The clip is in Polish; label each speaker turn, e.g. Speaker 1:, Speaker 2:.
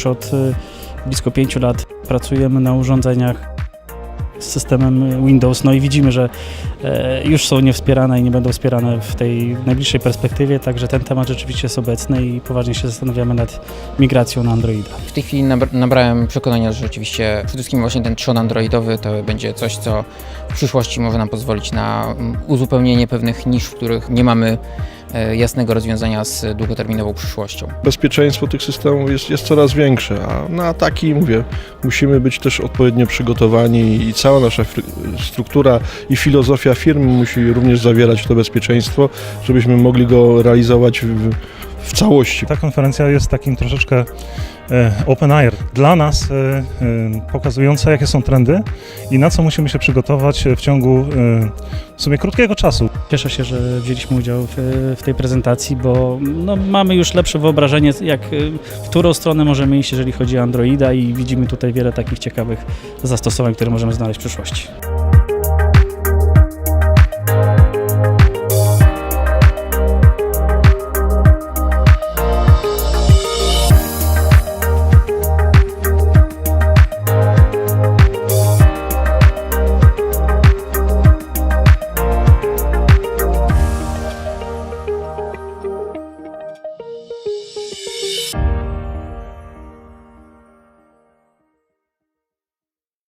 Speaker 1: już od y, blisko 5 lat pracujemy na urządzeniach z systemem Windows, no i widzimy, że e, już są niewspierane i nie będą wspierane w tej najbliższej perspektywie, także ten temat rzeczywiście jest obecny i poważnie się zastanawiamy nad migracją na Androida.
Speaker 2: W tej chwili nabr- nabrałem przekonania, że rzeczywiście przede wszystkim właśnie ten trzon androidowy to będzie coś, co w przyszłości może nam pozwolić na mm, uzupełnienie pewnych nisz, w których nie mamy jasnego rozwiązania z długoterminową przyszłością.
Speaker 3: bezpieczeństwo tych systemów jest, jest coraz większe, a na ataki, mówię, musimy być też odpowiednio przygotowani i cała nasza struktura i filozofia firmy musi również zawierać to bezpieczeństwo, żebyśmy mogli go realizować w, w całości.
Speaker 4: Ta konferencja jest takim troszeczkę e, open air dla nas, e, e, pokazująca jakie są trendy i na co musimy się przygotować w ciągu w sumie krótkiego czasu.
Speaker 1: Cieszę się, że wzięliśmy udział w, w tej prezentacji, bo no, mamy już lepsze wyobrażenie, jak, w którą stronę możemy iść, jeżeli chodzi o Androida i widzimy tutaj wiele takich ciekawych zastosowań, które możemy znaleźć w przyszłości.